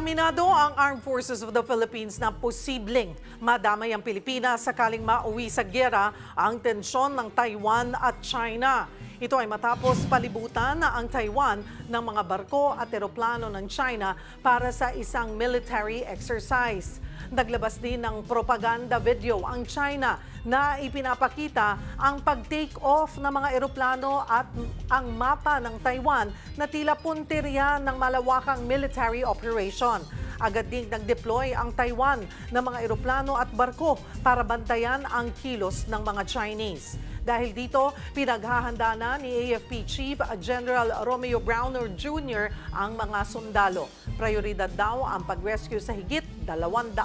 Aminado ang Armed Forces of the Philippines na posibleng madamay ang Pilipinas sakaling mauwi sa gyera ang tensyon ng Taiwan at China. Ito ay matapos palibutan ang Taiwan ng mga barko at eroplano ng China para sa isang military exercise. Naglabas din ng propaganda video ang China na ipinapakita ang pag-take off ng mga eroplano at ang mapa ng Taiwan na tila punteriya ng malawakang military operation. Agad ding nag-deploy ang Taiwan ng mga eroplano at barko para bantayan ang kilos ng mga Chinese. Dahil dito, pinaghahanda na ni AFP Chief General Romeo Browner Jr. ang mga sundalo. Prioridad daw ang pag-rescue sa higit 200,000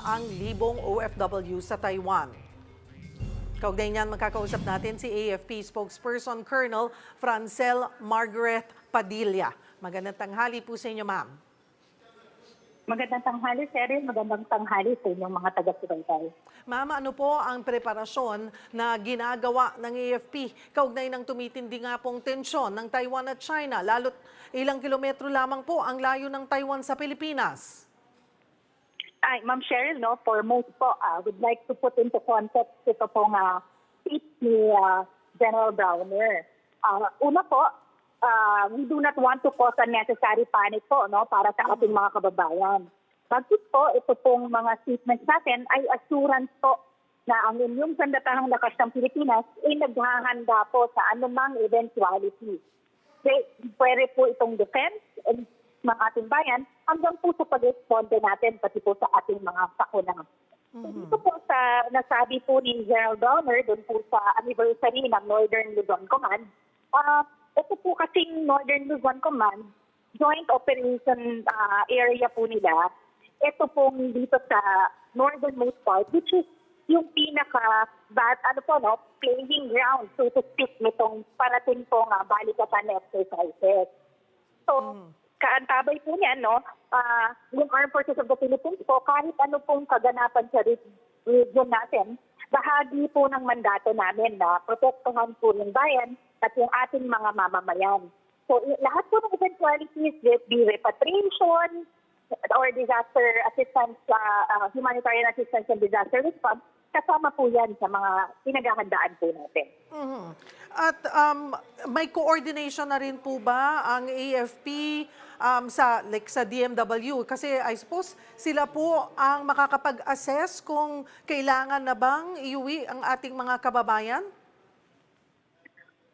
OFW sa Taiwan. Kaugnay niyan, makakausap natin si AFP spokesperson Colonel Francel Margaret Padilla. Magandang tanghali po sa inyo, ma'am. Magandang tanghali, Cheryl. Magandang tanghali sa inyong mga taga-subaybay. Ma'am, ano po ang preparasyon na ginagawa ng AFP kaugnay ng tumitindi nga pong tensyon ng Taiwan at China, lalo't ilang kilometro lamang po ang layo ng Taiwan sa Pilipinas? Ay, Ma'am Cheryl, no, foremost po, uh, would like to put into context ito pong uh, speech ni uh, General Browner. Uh, una po, uh, we do not want to cause unnecessary panic po no, para sa ating mga kababayan. Bagkus po, ito pong mga statements natin ay assurance po na ang inyong sandatahang lakas ng Pilipinas ay naghahanda po sa anumang eventuality. Pwede, pwede po itong defense and ng ating bayan hanggang po sa pag-responde natin pati po sa ating mga sakuna. So, Dito po sa nasabi po ni General Donner doon po sa anniversary ng Northern Luzon Command, ah ito po kasing Northern Luzon Command, joint operation ah, area po nila, ito pong dito sa northernmost part, which is yung pinaka bad, ano po, no, playing ground, so to speak, nitong parating po nga balikatan exercises. So, kaantabay po niyan, no, ah, yung Armed Forces of the Philippines po, kahit ano pong kaganapan sa re- region natin, bahagi po ng mandato namin na protektahan po yung bayan at yung ating mga mamamayan. So, lahat po ng eventualities, be repatriation or disaster assistance, ah, ah, humanitarian assistance and disaster response, kasama po yan sa mga pinaghahandaan po natin. Mhm. At um, may coordination na rin po ba ang AFP um, sa like sa DMW kasi I suppose sila po ang makakapag-assess kung kailangan na bang iuwi ang ating mga kababayan?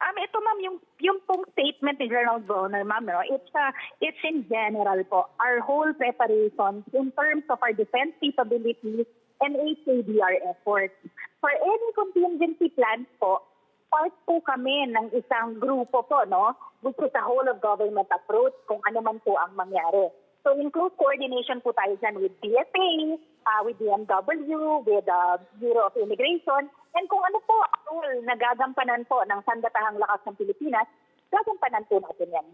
Um, ito ma'am, yung, yung pong statement ni General Bonner, ma'am, no, it's, uh, it's in general po. Our whole preparation in terms of our defense capabilities and HADR efforts. For any contingency plans po, part po kami ng isang grupo po, no, which is a whole of government approach kung ano man po ang mangyari. So in close coordination po tayo dyan with DFA, uh, with DMW, with the Bureau of Immigration, and kung ano po ang role na po ng sandatahang lakas ng Pilipinas, gagampanan po natin yan.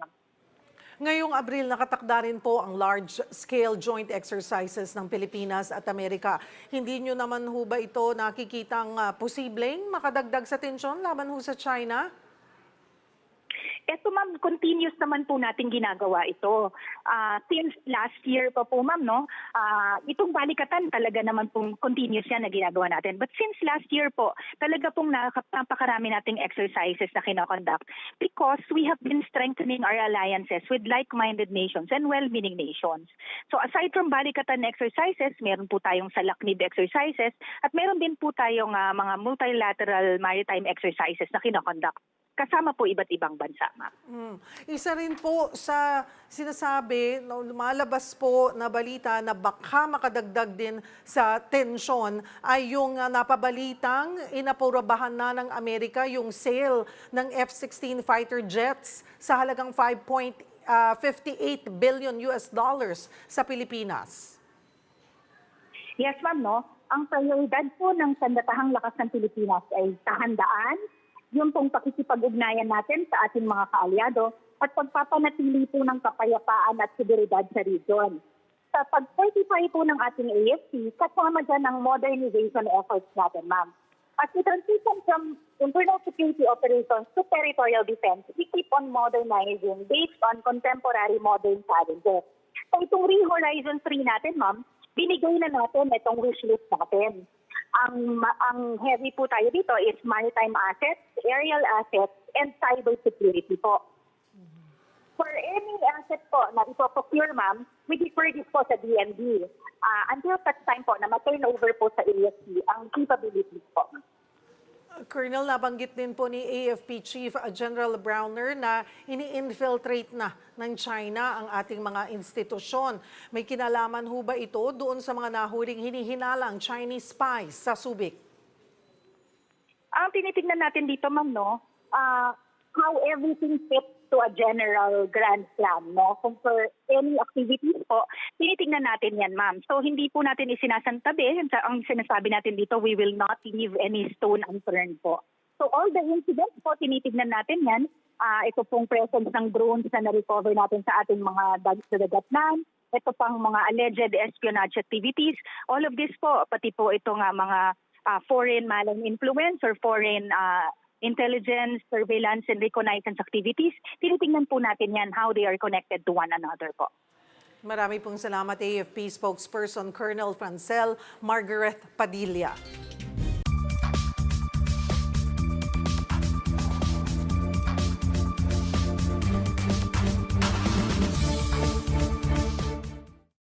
Ngayong Abril, nakatakda rin po ang large-scale joint exercises ng Pilipinas at Amerika. Hindi nyo naman ho ba ito nakikitang ah, posibleng makadagdag sa tensyon laban ho sa China? Ito ma'am, continuous naman po natin ginagawa ito. Ah, since last year pa po ma'am, no, ah, itong balikatan talaga naman pong continuous yan na ginagawa natin. But since last year po, talaga pong napakarami nating exercises na kinoconduct because we have been strengthening our alliances with like-minded nations and well-meaning nations. So aside from balikatan exercises, meron po tayong salaknib exercises at meron din po tayong ah, mga multilateral maritime exercises na kinoconduct kasama po iba't ibang bansa, ma'am. Mm. Isa rin po sa sinasabi, lumalabas po na balita na baka makadagdag din sa tensyon ay yung ah, napabalitang inapurabahan na ng Amerika yung sale ng F-16 fighter jets sa halagang 5.58 billion US dollars sa Pilipinas. Yes, ma'am, no? Ang prioridad po ng sandatahang lakas ng Pilipinas ay kahandaan, yung pong pakikipag-ugnayan natin sa ating mga kaalyado at pagpapanatili po ng kapayapaan at seguridad sa region. Sa pag-certify po ng ating AFC, kasama dyan ang modernization efforts natin, ma'am. As we transition from internal security operations to territorial defense, we keep on modernizing based on contemporary modern challenges. So itong Re-Horizon 3 natin, ma'am, binigay na natin itong wish list natin. Ang, ang heavy po tayo dito is maritime assets, aerial assets, and cyber security po. For any asset po na ipoprocure, ma'am, we defer this po sa DND. Ah, until such time po na ma-turn over po sa AFP ang capabilities po. Colonel, nabanggit din po ni AFP Chief General Browner na ini-infiltrate na ng China ang ating mga institusyon. May kinalaman ho ba ito doon sa mga nahuling hinihinalang Chinese spies sa Subic? Ang tinitingnan natin dito, ma'am, no, ah, how everything fits to a general grand plan, no? Kung for any activities po, tinitingnan natin yan, ma'am. So, hindi po natin isinasantabi. Ang sinasabi natin dito, we will not leave any stone unturned po. So, all the incidents po, tinitingnan natin yan. Ah, ito pong presence ng drones na na-recover natin sa ating mga dag- dagatnan. Ito pang mga alleged espionage activities. All of this po, pati po ito nga mga ah, foreign malign influence or foreign ah, intelligence, surveillance, and reconnaissance activities, tinitingnan po natin yan how they are connected to one another po. Marami pong salamat AFP spokesperson Colonel Francel Margaret Padilla.